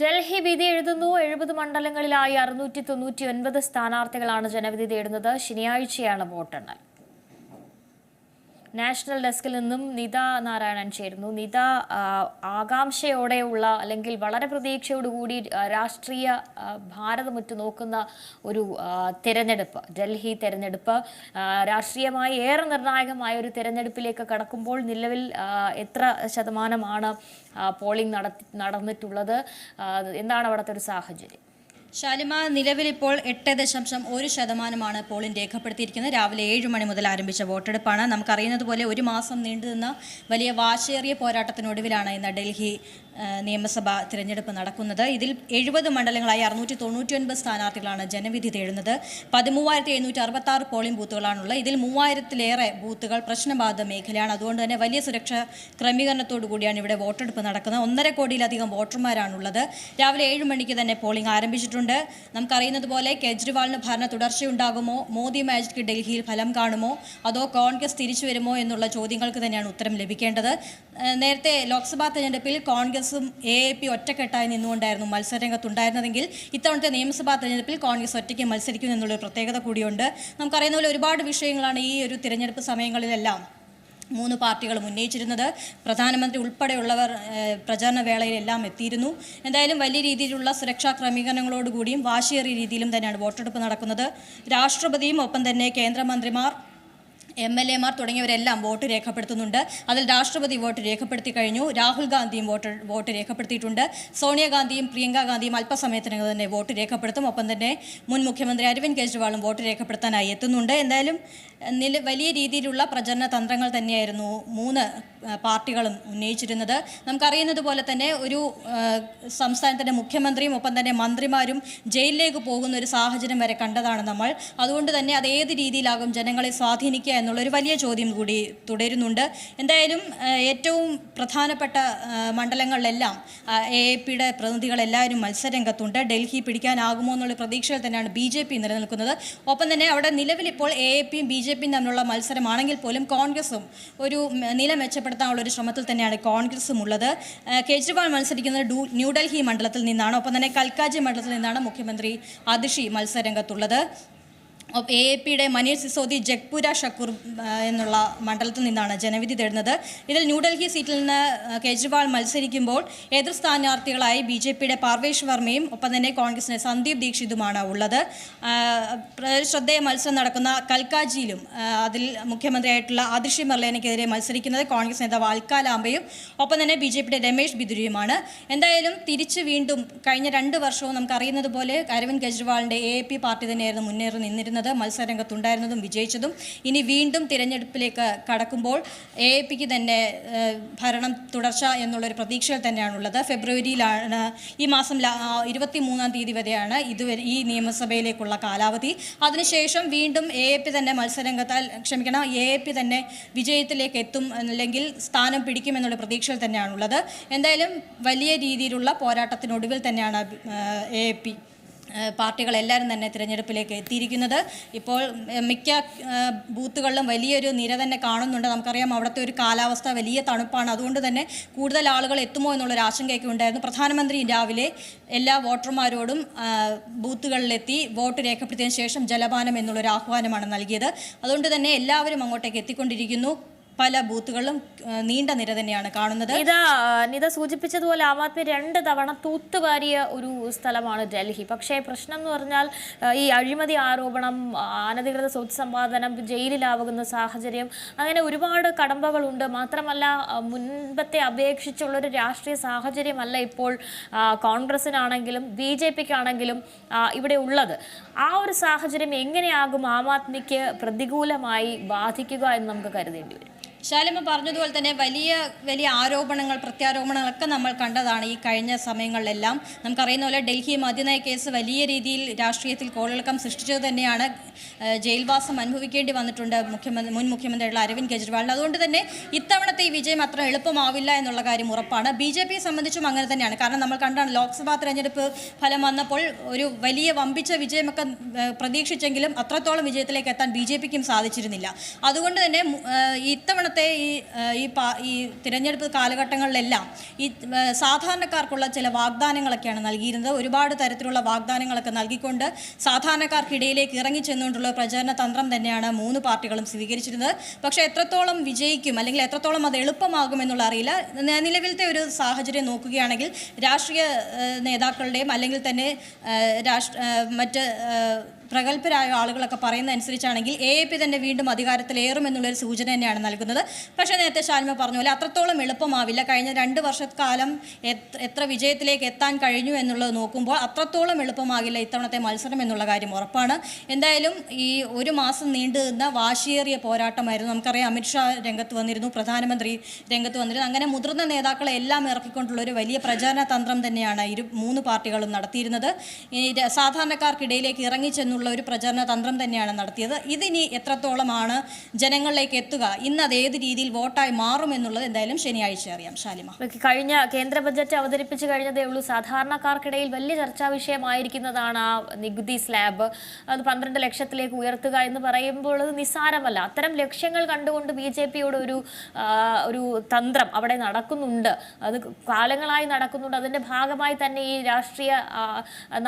ഡൽഹി വിധി എഴുതുന്നു. എഴുപത് മണ്ഡലങ്ങളിലായി അറുന്നൂറ്റി തൊണ്ണൂറ്റി ഒൻപത് സ്ഥാനാർത്ഥികളാണ് ജനവിധി തേടുന്നത്. ശനിയാഴ്ചയാണ് വോട്ടെണ്ണൽ. നാഷണൽ ഡെസ്കിൽ നിന്നും നിത നാരായണൻ ചേരുന്നു. നിത ആകാംക്ഷയോടെയുള്ള അല്ലെങ്കിൽ വളരെ പ്രതീക്ഷയോടുകൂടി കൂടി രാഷ്ട്രീയ ഭാരതമുറ്റു നോക്കുന്ന ഒരു തെരഞ്ഞെടുപ്പ് ഡൽഹി തെരഞ്ഞെടുപ്പ് രാഷ്ട്രീയമായി ഏറെ നിർണായകമായ ഒരു തെരഞ്ഞെടുപ്പിലേക്ക് കടക്കുമ്പോൾ നിലവിൽ എത്ര ശതമാനമാണ് പോളിംഗ് നടത്തി നടന്നിട്ടുള്ളത് എന്താണ് അവിടുത്തെ ഒരു സാഹചര്യം? ശാലിമ നിലവിലിപ്പോൾ എട്ട് ദശാംശം ഒരു ശതമാനമാണ് പോളിംഗ് രേഖപ്പെടുത്തിയിരിക്കുന്നത്. രാവിലെ ഏഴ് മണി മുതൽ ആരംഭിച്ച വോട്ടെടുപ്പാണ്. നമുക്കറിയുന്നത് പോലെ ഒരു മാസം നീണ്ടുനിന്ന വലിയ വാശേറിയ പോരാട്ടത്തിനൊടുവിലാണ് ഇന്ന് ഡൽഹി നിയമസഭാ തിരഞ്ഞെടുപ്പ് നടക്കുന്നത്. ഇതിൽ എഴുപത് മണ്ഡലങ്ങളായി അറുന്നൂറ്റി തൊണ്ണൂറ്റിയൊൻപത് സ്ഥാനാർത്ഥികളാണ് ജനവിധി തേടുന്നത്. പതിമൂവായിരത്തി എഴുന്നൂറ്റി അറുപത്തി ആറ് പോളിംഗ് ബൂത്തുകളാണുള്ളത്. ഇതിൽ മൂവായിരത്തിലേറെ ബൂത്തുകൾ പ്രശ്നബാധിത മേഖലയാണ്. അതുകൊണ്ട് തന്നെ വലിയ സുരക്ഷാ ക്രമീകരണത്തോടു കൂടിയാണ് ഇവിടെ വോട്ടെടുപ്പ് നടക്കുന്നത്. ഒന്നര കോടിയിലധികം വോട്ടർമാരാണുള്ളത്. രാവിലെ ഏഴ് മണിക്ക് തന്നെ പോളിംഗ് ആരംഭിച്ചിട്ടുണ്ട്. നമുക്കറിയുന്നത് പോലെ കേജ്രിവാളിന് ഭരണ തുടർച്ചയുണ്ടാകുമോ മോദി മാജിക്ക് ഡൽഹിയിൽ ഫലം കാണുമോ? അതോ കോൺഗ്രസ് തിരിച്ചു വരുമോ എന്നുള്ള ചോദ്യങ്ങൾക്ക് തന്നെയാണ് ഉത്തരം ലഭിക്കേണ്ടത്. നേരത്തെ ലോക്സഭാ തെരഞ്ഞെടുപ്പിൽ കോൺഗ്രസും എ എ പി ഒറ്റക്കെട്ടായി നിന്നുകൊണ്ടായിരുന്നു മത്സരരംഗത്തുണ്ടായിരുന്നതെങ്കിൽ ഇത്തവണത്തെ നിയമസഭാ തെരഞ്ഞെടുപ്പിൽ കോൺഗ്രസ് ഒറ്റയ്ക്ക് മത്സരിക്കും എന്നുള്ളൊരു പ്രത്യേകത കൂടിയുണ്ട്. നമുക്കറിയുന്ന പോലെ ഒരുപാട് വിഷയങ്ങളാണ് ഈ ഒരു തിരഞ്ഞെടുപ്പ് സമയങ്ങളിലെല്ലാം മൂന്ന് പാർട്ടികളും ഉന്നയിച്ചിരുന്നത്. പ്രധാനമന്ത്രി ഉൾപ്പെടെയുള്ളവർ പ്രചാരണ വേളയിലെല്ലാം എത്തിയിരുന്നു. എന്തായാലും വലിയ രീതിയിലുള്ള സുരക്ഷാ ക്രമീകരണങ്ങളോടുകൂടിയും വാശിയേറിയ രീതിയിലും തന്നെയാണ് വോട്ടെടുപ്പ് നടക്കുന്നത്. രാഷ്ട്രപതിയും ഒപ്പം തന്നെ കേന്ദ്രമന്ത്രിമാർ എം എൽ എമാർ തുടങ്ങിയവരെല്ലാം വോട്ട് രേഖപ്പെടുത്തുന്നുണ്ട്. അതിൽ രാഷ്ട്രപതി വോട്ട് രേഖപ്പെടുത്തി കഴിഞ്ഞു. രാഹുൽ ഗാന്ധിയും വോട്ട് വോട്ട് രേഖപ്പെടുത്തിയിട്ടുണ്ട്. സോണിയാഗാന്ധിയും പ്രിയങ്ക ഗാന്ധിയും അല്പസമയത്തിനകം തന്നെ വോട്ട് രേഖപ്പെടുത്തും. ഒപ്പം തന്നെ മുൻ മുഖ്യമന്ത്രി അരവിന്ദ് കെജ്രിവാളും വോട്ട് രേഖപ്പെടുത്താനായി എത്തുന്നുണ്ട്. എന്തായാലും നില വലിയ രീതിയിലുള്ള പ്രചരണ തന്ത്രങ്ങൾ തന്നെയായിരുന്നു മൂന്ന് പാർട്ടികളും ഉന്നയിച്ചിരുന്നത്. നമുക്കറിയുന്നത് പോലെ തന്നെ ഒരു സംസ്ഥാനത്തിന്റെ മുഖ്യമന്ത്രിയും ഒപ്പം തന്നെ മന്ത്രിമാരും ജയിലിലേക്ക് പോകുന്ന ഒരു സാഹചര്യം വരെ കണ്ടതാണ് നമ്മൾ. അതുകൊണ്ട് തന്നെ അത് ഏത് രീതിയിലാകും ജനങ്ങളെ സ്വാധീനിക്കുക എന്നുള്ളൊരു വലിയ ചോദ്യം കൂടി തുടരുന്നുണ്ട്. എന്തായാലും ഏറ്റവും പ്രധാനപ്പെട്ട മണ്ഡലങ്ങളിലെല്ലാം എ പിയുടെ പ്രതിനിധികളെല്ലാവരും മത്സരരംഗത്തുണ്ട്. ഡൽഹി പിടിക്കാനാകുമോ എന്നുള്ള പ്രതീക്ഷയിൽ തന്നെയാണ് ബി ജെ പി നിലനിൽക്കുന്നത്. ഒപ്പം തന്നെ അവിടെ നിലവിൽ ഇപ്പോൾ എ പിയും ബി ജെ പിയും തമ്മിലുള്ള മത്സരമാണെങ്കിൽ പോലും കോൺഗ്രസും ഒരു നില മെച്ചപ്പെടുത്താനുള്ള ഒരു ശ്രമത്തിൽ തന്നെയാണ് കോൺഗ്രസും ഉള്ളത്. കേജ്രിവാൾ മത്സരിക്കുന്നത് ന്യൂഡൽഹി മണ്ഡലത്തിൽ നിന്നാണ്. ഒപ്പം തന്നെ കൽക്കാജി മണ്ഡലത്തിൽ നിന്നാണ് മുഖ്യമന്ത്രി അതിഷി മത്സരരംഗത്തുള്ളത്. എ എ പിയുടെ മനീഷ് സിസോദി ജഗ്പുര ഷക്കൂർ എന്നുള്ള മണ്ഡലത്തിൽ നിന്നാണ് ജനവിധി തേടുന്നത്. ഇതിൽ ന്യൂഡൽഹി സീറ്റിൽ നിന്ന് കേജ്രിവാൾ മത്സരിക്കുമ്പോൾ എതിർ സ്ഥാനാർത്ഥികളായി ബി ജെ പിയുടെ പാർവേഷ് വർമ്മയും ഒപ്പം തന്നെ കോൺഗ്രസിന്റെ സന്ദീപ് ദീക്ഷിതുമാണ് ഉള്ളത്. ശ്രദ്ധേയ മത്സരം നടക്കുന്ന കൽക്കാജിയിലും അതിൽ മുഖ്യമന്ത്രിയായിട്ടുള്ള ആദിഷി മർലേനയ്ക്കെതിരെ മത്സരിക്കുന്നത് കോൺഗ്രസ് നേതാവ് അൽക്കാലാംബയും ഒപ്പം തന്നെ ബി ജെ പിയുടെ രമേഷ് ബിദുരിയുമാണ്. എന്തായാലും തിരിച്ച് വീണ്ടും കഴിഞ്ഞ രണ്ട് വർഷവും നമുക്ക് അറിയുന്നത് പോലെ അരവിന്ദ് കെജ്രിവാളിന്റെ എ പാർട്ടി തന്നെയായിരുന്നു മുന്നേറി നിന്നിരുന്നത്. മത്സരരംഗത്തുണ്ടായിരുന്നതും വിജയിച്ചതും. ഇനി വീണ്ടും തിരഞ്ഞെടുപ്പിലേക്ക് കടക്കുമ്പോൾ എ പിക്ക് തന്നെ ഭരണം തുടർച്ച എന്നുള്ളൊരു പ്രതീക്ഷയിൽ തന്നെയാണുള്ളത്. ഫെബ്രുവരിയിലാണ് ഈ മാസം ഇരുപത്തി മൂന്നാം തീയതി വരെയാണ് ഇതുവരെ ഈ നിയമസഭയിലേക്കുള്ള കാലാവധി. അതിനുശേഷം വീണ്ടും എ പി തന്നെ മത്സരരംഗത്താൽ ക്ഷമിക്കണം എ പി തന്നെ വിജയത്തിലേക്ക് എത്തും അല്ലെങ്കിൽ സ്ഥാനം പിടിക്കുമെന്നുള്ള പ്രതീക്ഷയിൽ തന്നെയാണുള്ളത്. എന്തായാലും വലിയ രീതിയിലുള്ള പോരാട്ടത്തിനൊടുവിൽ തന്നെയാണ് എ പി പാർട്ടികളെല്ലാവരും തന്നെ തിരഞ്ഞെടുപ്പിലേക്ക് എത്തിയിരിക്കുന്നത്. ഇപ്പോൾ മിക്ക ബൂത്തുകളിലും വലിയൊരു നിര തന്നെ കാണുന്നുണ്ട്. നമുക്കറിയാം അവിടുത്തെ ഒരു കാലാവസ്ഥ വലിയ തണുപ്പാണ്. അതുകൊണ്ട് തന്നെ കൂടുതൽ ആളുകൾ എത്തുമോ എന്നുള്ളൊരു ആശങ്കയൊക്കെ ഉണ്ടായിരുന്നു. പ്രധാനമന്ത്രി രാവിലെ എല്ലാ വോട്ടർമാരോടും ബൂത്തുകളിലെത്തി വോട്ട് രേഖപ്പെടുത്തിയതിനു ശേഷം ജലപാനം എന്നുള്ളൊരു ആഹ്വാനമാണ് നൽകിയത്. അതുകൊണ്ട് തന്നെ എല്ലാവരും അങ്ങോട്ടേക്ക് എത്തിക്കൊണ്ടിരിക്കുന്നു. പല ബൂത്തുകളിലും നീണ്ട നിര തന്നെയാണ് കാണുന്നത്. ഇതാ നിത സൂചിപ്പിച്ചതുപോലെ ആം ആദ്മി രണ്ട് തവണ തൂത്തുവാരിയ ഒരു സ്ഥലമാണ് ഡൽഹി. പക്ഷേ പ്രശ്നം എന്ന് പറഞ്ഞാൽ ഈ അഴിമതി ആരോപണം അനധികൃത സ്വത്ത് സമ്പാദനം ജയിലിലാവുന്ന സാഹചര്യം അങ്ങനെ ഒരുപാട് കടമ്പകളുണ്ട്. മാത്രമല്ല മുൻപത്തെ അപേക്ഷിച്ചുള്ളൊരു രാഷ്ട്രീയ സാഹചര്യമല്ല ഇപ്പോൾ കോൺഗ്രസിനാണെങ്കിലും ബി ജെ പിക്കാണെങ്കിലും ഇവിടെ ഉള്ളത്. ആ ഒരു സാഹചര്യം എങ്ങനെയാകും ആം ആദ്മിക്ക് പ്രതികൂലമായി ബാധിക്കുക എന്ന് നമുക്ക് കരുതേണ്ടി വരും? ശാലിമ പറഞ്ഞതുപോലെ തന്നെ വലിയ വലിയ ആരോപണങ്ങൾ പ്രത്യാരോപണങ്ങളൊക്കെ നമ്മൾ കണ്ടതാണ് ഈ കഴിഞ്ഞ സമയങ്ങളിലെല്ലാം. നമുക്കറിയുന്ന പോലെ ഡൽഹി മദ്യനയ കേസ് വലിയ രീതിയിൽ രാഷ്ട്രീയത്തിൽ കോളിളക്കം സൃഷ്ടിച്ചത് തന്നെയാണ് ജയിൽവാസം അനുഭവിക്കേണ്ടി വന്നിട്ടുണ്ട് മുഖ്യമന്ത്രി മുൻ മുഖ്യമന്ത്രിയുള്ള അരവിന്ദ് കെജ്രിവാളിന് അതുകൊണ്ട് തന്നെ ഇത്തവണത്തെ ഈ വിജയം അത്ര എളുപ്പമാവില്ല എന്നുള്ള കാര്യം ഉറപ്പാണ്. ബി ജെ പിയെ സംബന്ധിച്ചും അങ്ങനെ തന്നെയാണ്. കാരണം നമ്മൾ കണ്ടാണ് ലോക്സഭാ തെരഞ്ഞെടുപ്പ് ഫലം വന്നപ്പോൾ ഒരു വലിയ വമ്പിച്ച വിജയമൊക്കെ പ്രതീക്ഷിച്ചെങ്കിലും അത്രത്തോളം വിജയത്തിലേക്ക് എത്താൻ ബി ജെ പിക്കും സാധിച്ചിരുന്നില്ല. അതുകൊണ്ട് തന്നെ മു- ഇത്തവണത്തെ ഈ ഈ പാ- ഈ തിരഞ്ഞെടുപ്പ് കാലഘട്ടങ്ങളിലെല്ലാം ഈ സാധാരണക്കാർക്കുള്ള ചില വാഗ്ദാനങ്ങളൊക്കെയാണ് നൽകിയിരുന്നത്. ഒരുപാട് തരത്തിലുള്ള വാഗ്ദാനങ്ങളൊക്കെ നൽകിക്കൊണ്ട് സാധാരണക്കാർക്കിടയിലേക്ക് ഇറങ്ങി ചെന്നുകൊണ്ടുള്ള പ്രചാരണ തന്ത്രം തന്നെയാണ് മൂന്ന് പാർട്ടികളും സ്വീകരിച്ചിരുന്നത്. പക്ഷേ എത്രത്തോളം വിജയിക്കും അല്ലെങ്കിൽ എത്രത്തോളം അത് എളുപ്പമാകും എന്നുള്ള അറിയില്ല. നിലവിലത്തെ ഒരു സാഹചര്യം നോക്കുകയാണെങ്കിൽ രാഷ്ട്രീയ നേതാക്കളുടെയും അല്ലെങ്കിൽ തന്നെ രാഷ്ട്ര മറ്റ് പ്രഗത്ഭരായ ആളുകളൊക്കെ പറയുന്ന അനുസരിച്ചാണെങ്കിൽ എ എ പി തന്നെ വീണ്ടും അധികാരത്തിലേറും എന്നുള്ളൊരു സൂചന തന്നെയാണ് നൽകുന്നത്. പക്ഷേ നേരത്തെ ഷാൽമ പറഞ്ഞ പോലെ അത്രത്തോളം എളുപ്പമാവില്ല. കഴിഞ്ഞ രണ്ട് വർഷക്കാലം എത്ര വിജയത്തിലേക്ക് എത്താൻ കഴിഞ്ഞു എന്നുള്ളത് നോക്കുമ്പോൾ അത്രത്തോളം എളുപ്പമാകില്ല ഇത്തവണത്തെ മത്സരം എന്നുള്ള കാര്യം ഉറപ്പാണ്. എന്തായാലും ഈ ഒരു മാസം നീണ്ടു നിന്ന വാശിയേറിയ പോരാട്ടമായിരുന്നു. നമുക്കറിയാം അമിത്ഷാ രംഗത്ത് വന്നിരുന്നു പ്രധാനമന്ത്രി രംഗത്ത് വന്നിരുന്നു. അങ്ങനെ മുതിർന്ന നേതാക്കളെ എല്ലാം ഇറക്കിക്കൊണ്ടുള്ള ഒരു വലിയ പ്രചാരണ തന്ത്രം തന്നെയാണ് ഇരു മൂന്ന് പാർട്ടികളും നടത്തിയിരുന്നത്. സാധാരണക്കാർക്കിടയിലേക്ക് ഇറങ്ങി ചെന്നുള്ള ഒരു പ്രചരണ തന്ത്രം തന്നെയാണ് നടത്തിയത്. ഇതിനി എത്രത്തോളമാണ് ജനങ്ങളിലേക്ക് എത്തുക ഇന്ന് അത് ഏത് രീതിയിൽ വോട്ടായി മാറും എന്നുള്ളത് എന്തായാലും ശനിയാഴ്ച അറിയാം. ഷാലിമ കഴിഞ്ഞ കേന്ദ്ര ബജറ്റ് അവതരിപ്പിച്ച് കഴിഞ്ഞതേ ഉള്ളൂ. സാധാരണക്കാർക്കിടയിൽ വലിയ ചർച്ചാ വിഷയമായിരിക്കുന്നതാണ് ആ നികുതി സ്ലാബ്. അത് പന്ത്രണ്ട് ലക്ഷത്തിലേക്ക് ഉയർത്തുക എന്ന് പറയുമ്പോൾ അത് നിസ്സാരമല്ല. അത്തരം ലക്ഷ്യങ്ങൾ കണ്ടുകൊണ്ട് ബി ജെ പിയുടെ ഒരു ഒരു തന്ത്രം അവിടെ നടക്കുന്നുണ്ട്. അത് കാലങ്ങളായി നടക്കുന്നുണ്ട്. അതിന്റെ ഭാഗമായി തന്നെ ഈ രാഷ്ട്രീയ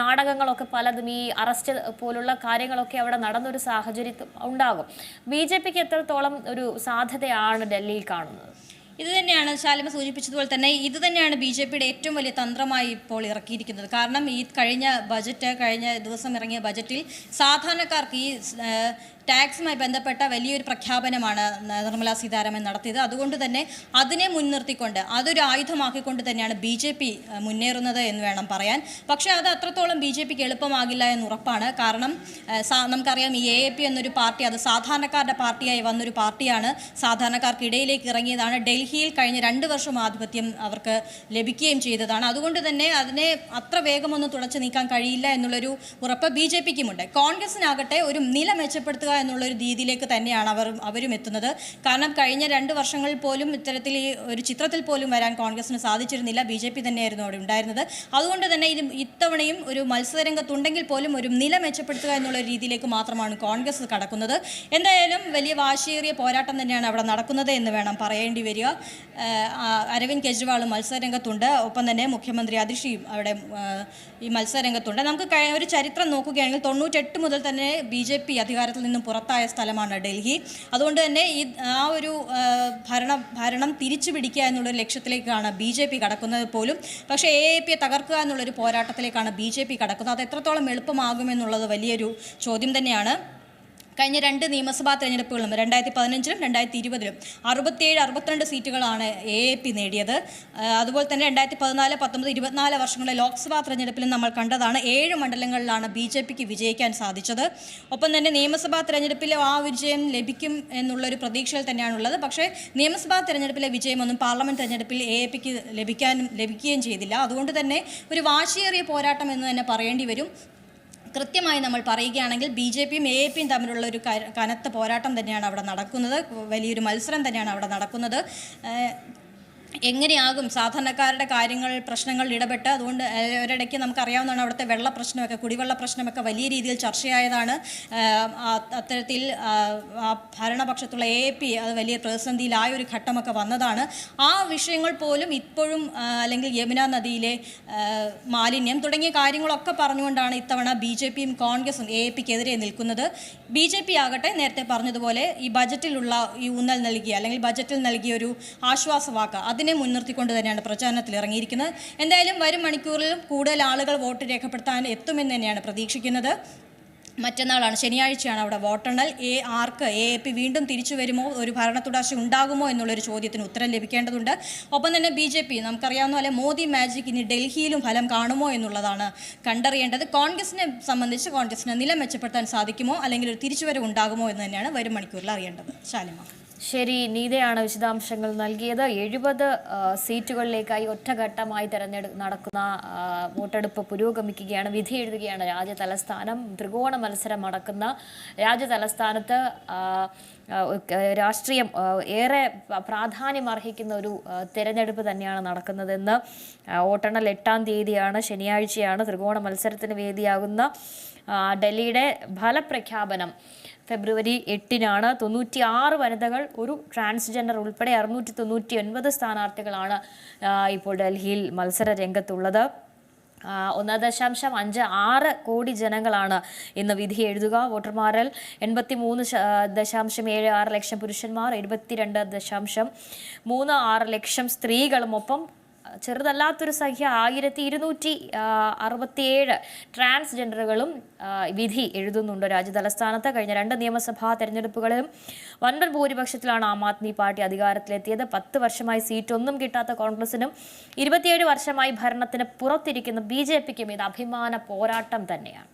നാടകങ്ങളൊക്കെ പലതും ഈ അറസ്റ്റ് പോലുള്ള കാര്യങ്ങളൊക്കെ അവിടെ നടന്നൊരു സാഹചര്യം ഉണ്ടാകും. ബി ജെ പിക്ക് എത്രത്തോളം ഒരു സാധ്യതയാണ് ഡൽഹിയിൽ കാണുന്നത്? ഇത് തന്നെയാണ് ശാലിമ സൂചിപ്പിച്ചതുപോലെ തന്നെ ഇത് തന്നെയാണ് ബി ജെ പിയുടെ ഏറ്റവും വലിയ തന്ത്രമായി ഇപ്പോൾ ഇറക്കിയിരിക്കുന്നത്. കാരണം ഈ കഴിഞ്ഞ ബജറ്റ് കഴിഞ്ഞ ദിവസം ഇറങ്ങിയ ബജറ്റിൽ സാധാരണക്കാർക്ക് ഈ ടാക്സുമായി ബന്ധപ്പെട്ട വലിയൊരു പ്രഖ്യാപനമാണ് നിർമ്മലാ സീതാരാമൻ നടത്തിയത്. അതുകൊണ്ട് തന്നെ അതിനെ മുൻനിർത്തിക്കൊണ്ട് അതൊരു ആയുധമാക്കിക്കൊണ്ട് തന്നെയാണ് ബി ജെ പി മുന്നേറുന്നത് എന്ന് വേണം പറയാൻ. പക്ഷേ അത് അത്രത്തോളം ബി ജെ പിക്ക് എളുപ്പമാകില്ല എന്ന് ഉറപ്പാണ്. കാരണം നമുക്കറിയാം ഈ എ എ പി എന്നൊരു പാർട്ടി അത് സാധാരണക്കാരുടെ പാർട്ടിയായി വന്നൊരു പാർട്ടിയാണ്. സാധാരണക്കാർക്കിടയിലേക്ക് ഇറങ്ങിയതാണ്. ഡൽഹിയിൽ കഴിഞ്ഞ രണ്ട് വർഷം ആധിപത്യം അവർക്ക് ലഭിക്കുകയും ചെയ്തതാണ്. അതുകൊണ്ട് തന്നെ അതിനെ അത്ര വേഗമൊന്നും തുടച്ചു നീക്കാൻ കഴിയില്ല എന്നുള്ളൊരു ഉറപ്പ് ബി ജെ പിക്കുമുണ്ട്. കോൺഗ്രസിനാകട്ടെ ഒരു നില മെച്ചപ്പെടുത്തുക എന്നുള്ളൊരു രീതിയിലേക്ക് തന്നെയാണ് അവർ അവരും എത്തുന്നത്. കാരണം കഴിഞ്ഞ രണ്ട് വർഷങ്ങളിൽ പോലും ഇത്തരത്തിൽ ഈ ഒരു ചിത്രത്തിൽ പോലും വരാൻ കോൺഗ്രസിന് സാധിച്ചിരുന്നില്ല. ബി ജെ പി തന്നെയായിരുന്നു അവിടെ ഉണ്ടായിരുന്നത്. അതുകൊണ്ട് തന്നെ ഇത് ഇത്തവണയും ഒരു മത്സരരംഗത്തുണ്ടെങ്കിൽ പോലും ഒരു നില മെച്ചപ്പെടുത്തുക എന്നുള്ള രീതിയിലേക്ക് മാത്രമാണ് കോൺഗ്രസ് കടക്കുന്നത്. എന്തായാലും വലിയ വാശിയേറിയ പോരാട്ടം തന്നെയാണ് അവിടെ നടക്കുന്നത് എന്ന് വേണം പറയേണ്ടി വരിക. അരവിന്ദ് കെജ്രിവാളും മത്സരരംഗത്തുണ്ട്. ഒപ്പം തന്നെ മുഖ്യമന്ത്രി അതിഷിയും അവിടെ ഈ മത്സരരംഗത്തുണ്ട്. നമുക്ക് ഒരു ചരിത്രം നോക്കുകയാണെങ്കിൽ തൊണ്ണൂറ്റെട്ട് മുതൽ തന്നെ ബി ജെ പി അധികാരത്തിൽ നിന്നും പുറത്തായ സ്ഥലമാണ് ഡൽഹി. അതുകൊണ്ട് തന്നെ ഈ ആ ഒരു ഭരണം ഭരണ തിരിച്ചു പിടിക്കുക എന്നുള്ളൊരു ലക്ഷ്യത്തിലേക്കാണ് ബി ജെ പി കടക്കുന്നത് പോലും. പക്ഷേ എ എ പിയെ തകർക്കുക എന്നുള്ളൊരു പോരാട്ടത്തിലേക്കാണ് ബി ജെ പി കടക്കുന്നത്. അത് എത്രത്തോളം എളുപ്പമാകുമെന്നുള്ളത് വലിയൊരു ചോദ്യം തന്നെയാണ്. കഴിഞ്ഞ രണ്ട് നിയമസഭാ തെരഞ്ഞെടുപ്പുകളും രണ്ടായിരത്തി പതിനഞ്ചിലും രണ്ടായിരത്തി ഇരുപതിലും അറുപത്തിയേഴ് അറുപത്തിരണ്ട് സീറ്റുകളാണ് എ എ പി നേടിയത് അതുപോലെ തന്നെ രണ്ടായിരത്തി പതിനാല് പത്തൊമ്പത് ഇരുപത്തിനാല് വർഷങ്ങളിലെ ലോക്സഭാ തെരഞ്ഞെടുപ്പിലും നമ്മൾ കണ്ടതാണ് ഏഴ് മണ്ഡലങ്ങളിലാണ് ബി ജെ പിക്ക് വിജയിക്കാൻ സാധിച്ചത്. ഒപ്പം തന്നെ നിയമസഭാ തെരഞ്ഞെടുപ്പിലും ആ വിജയം ലഭിക്കും എന്നുള്ളൊരു പ്രതീക്ഷയിൽ തന്നെയാണുള്ളത്. പക്ഷേ നിയമസഭാ തെരഞ്ഞെടുപ്പിലെ വിജയമൊന്നും പാർലമെന്റ് തെരഞ്ഞെടുപ്പിൽ എ എ പിക്ക് ലഭിക്കാനും ലഭിക്കുകയും ചെയ്തില്ല. അതുകൊണ്ട് തന്നെ ഒരു വാശിയേറിയ പോരാട്ടം എന്ന് തന്നെ പറയേണ്ടി വരും. കൃത്യമായി നമ്മൾ പറയുകയാണെങ്കിൽ ബി ജെ പിയും എ എ പിയും തമ്മിലുള്ള ഒരു കനത്ത പോരാട്ടം തന്നെയാണ് അവിടെ നടക്കുന്നത്. വലിയൊരു മത്സരം തന്നെയാണ് അവിടെ നടക്കുന്നത്. എങ്ങനെയാകും സാധാരണക്കാരുടെ കാര്യങ്ങൾ പ്രശ്നങ്ങൾ ഇടപെട്ട്? അതുകൊണ്ട് ഒരിടയ്ക്ക് നമുക്കറിയാവുന്നതാണ് അവിടുത്തെ വെള്ള പ്രശ്നമൊക്കെ കുടിവെള്ള പ്രശ്നമൊക്കെ വലിയ രീതിയിൽ ചർച്ചയായതാണ്. അത്തരത്തിൽ ഭരണപക്ഷത്തുള്ള എ പി അത് വലിയ പ്രതിസന്ധിയിലായ ഒരു ഘട്ടമൊക്കെ വന്നതാണ്. ആ വിഷയങ്ങൾ പോലും ഇപ്പോഴും അല്ലെങ്കിൽ യമുന നദിയിലെ മാലിന്യം തുടങ്ങിയ കാര്യങ്ങളൊക്കെ പറഞ്ഞുകൊണ്ടാണ് ഇത്തവണ ബി ജെ പിയും കോൺഗ്രസും എ പിക്കെതിരെ നിൽക്കുന്നത്. ബി ജെ പി ആകട്ടെ നേരത്തെ പറഞ്ഞതുപോലെ ഈ ബജറ്റിലുള്ള ഈ ഊന്നൽ നൽകിയ അല്ലെങ്കിൽ ബജറ്റിൽ നൽകിയ ഒരു ആശ്വാസവാക്ക് അതിനെ മുൻനിർത്തിക്കൊണ്ട് തന്നെയാണ് പ്രചാരണത്തിൽ ഇറങ്ങിയിരിക്കുന്നത്. എന്തായാലും വരും മണിക്കൂറിലും കൂടുതൽ ആളുകൾ വോട്ട് രേഖപ്പെടുത്താൻ എത്തുമെന്ന് തന്നെയാണ് പ്രതീക്ഷിക്കുന്നത്. മറ്റന്നാളാണ് ശനിയാഴ്ചയാണ് അവിടെ വോട്ടെണ്ണൽ. എ ആർക്ക് എ എ പി വീണ്ടും തിരിച്ചു വരുമോ? ഒരു ഭരണ തുടർച്ച ഉണ്ടാകുമോ എന്നുള്ളൊരു ചോദ്യത്തിന് ഉത്തരം ലഭിക്കേണ്ടതുണ്ട്. ഒപ്പം തന്നെ ബി ജെ പി നമുക്കറിയാവുന്ന പോലെ മോദി മാജിക് ഇനി ഡൽഹിയിലും ഫലം കാണുമോ എന്നുള്ളതാണ് കണ്ടറിയേണ്ടത്. കോൺഗ്രസിനെ സംബന്ധിച്ച് കോൺഗ്രസിന് നില മെച്ചപ്പെടുത്താൻ സാധിക്കുമോ? അല്ലെങ്കിൽ ഒരു തിരിച്ചുവരവ് ഉണ്ടാകുമോ എന്ന് തന്നെയാണ് വരും മണിക്കൂറിൽ അറിയേണ്ടത്. ശാലിമ ശരി നീതയാണ് വിശദാംശങ്ങൾ നൽകിയത്. എഴുപത് സീറ്റുകളിലേക്കായി ഒറ്റഘട്ടമായി തെരഞ്ഞെടു നടക്കുന്ന വോട്ടെടുപ്പ് പുരോഗമിക്കുകയാണ്. വിധി എഴുതുകയാണ് രാജ്യ തലസ്ഥാനം. ത്രികോണ മത്സരം നടക്കുന്ന രാജ്യ തലസ്ഥാനത്ത് രാഷ്ട്രീയം ഏറെ പ്രാധാന്യം അർഹിക്കുന്ന ഒരു തിരഞ്ഞെടുപ്പ് തന്നെയാണ് നടക്കുന്നതെന്ന് വോട്ടെണ്ണൽ എട്ടാം തീയതിയാണ് ശനിയാഴ്ചയാണ് ത്രികോണ മത്സരത്തിന് വേദിയാകുന്ന ഡൽഹിയുടെ ഫലപ്രഖ്യാപനം. ഫെബ്രുവരി എട്ടിനാണ്. തൊണ്ണൂറ്റി ആറ് വനിതകൾ ഒരു ട്രാൻസ്ജെൻഡർ ഉൾപ്പെടെ അറുന്നൂറ്റി തൊണ്ണൂറ്റി ഒൻപത് സ്ഥാനാർത്ഥികളാണ് ഇപ്പോൾ ഡൽഹിയിൽ മത്സര രംഗത്തുള്ളത് ഒന്ന് ദശാംശം അഞ്ച് ആറ് കോടി ജനങ്ങളാണ് ഇന്ന് വിധി എഴുതുക. വോട്ടർമാരിൽ എൺപത്തി മൂന്ന് ദശാംശം ഏഴ് ആറ് ലക്ഷം പുരുഷന്മാർ എഴുപത്തിരണ്ട് ദശാംശം മൂന്ന് ആറ് ലക്ഷം സ്ത്രീകളും ഒപ്പം ചെറുതല്ലാത്തൊരു സംഖ്യ ആയിരത്തി ഇരുന്നൂറ്റി അറുപത്തിയേഴ് ട്രാൻസ്ജെൻഡറുകളും വിധി എഴുതുന്നുണ്ട് രാജ്യതലസ്ഥാനത്ത്. കഴിഞ്ഞ രണ്ട് നിയമസഭാ തെരഞ്ഞെടുപ്പുകളിലും വൻപൻ ഭൂരിപക്ഷത്തിലാണ് ആം ആദ്മി പാർട്ടി അധികാരത്തിലെത്തിയത്. പത്ത് വർഷമായി സീറ്റൊന്നും കിട്ടാത്ത കോൺഗ്രസിനും ഇരുപത്തിയേഴ് വർഷമായി ഭരണത്തിന് പുറത്തിരിക്കുന്ന ബി ഇത് അഭിമാന പോരാട്ടം തന്നെയാണ്.